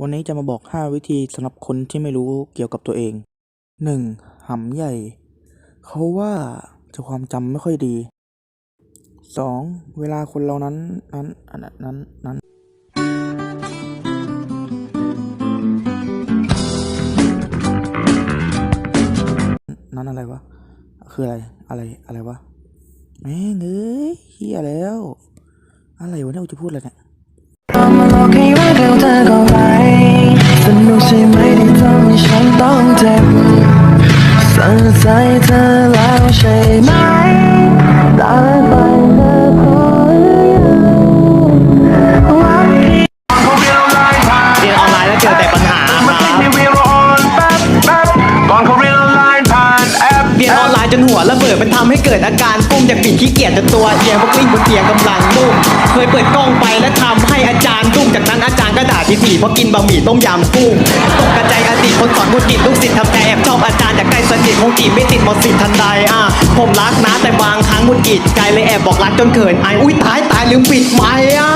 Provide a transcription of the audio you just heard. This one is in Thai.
วันนี้จะมาบอก 5 วิธีสำหรับคนที่ไม่รู้เกี่ยวกับตัวเอง 1. หำใหญ่ เขาว่าจะความจำไม่ค่อยดี 2. เวลาคนเรานั้นนั้นอันนั้นนั้นนั้นอะไรวะ คืออะไร อะไร อะไรวะ แม่งเอ้ยเฮียแล้ว อะไรวะเนี่ยกูจะพูดอะไรเนี่ย ใจเธอแล้วใช่ไหมตายไปเธอพอหรือยังว่าพี่เรียนออนไลน์แล้วเจอแต่ปัญหาครับก่อนเขาเรียนออนไลน์ผ่านเรียนออนไลน์จนหัวระเบิดมันทำให้เกิดอาการกุ้มจากปิดขี้เกียจจนตัวเอียงเพราะกลิ้งบนเตียงกำลังนุ่มเคยเปิดกล้องไปแล้วทำให้อาจารย์ดุ้มจากนั้นอาจารย์ก็ด่าทีทีเพราะกินบะหมี่ต้มยำกุ้งตกกระจายอดีตคนสอนมุจิตลูกศิษย์ทำใจแอบชอบอาจารย์ จีบไม่ติดหมดสิทธิ์ทันใดอะผมรักนะแต่บางครั้งมุจิตใจเลยแอบบอกรักจนเขินอายอุ้ยตายตายลืมปิดไมค์อะ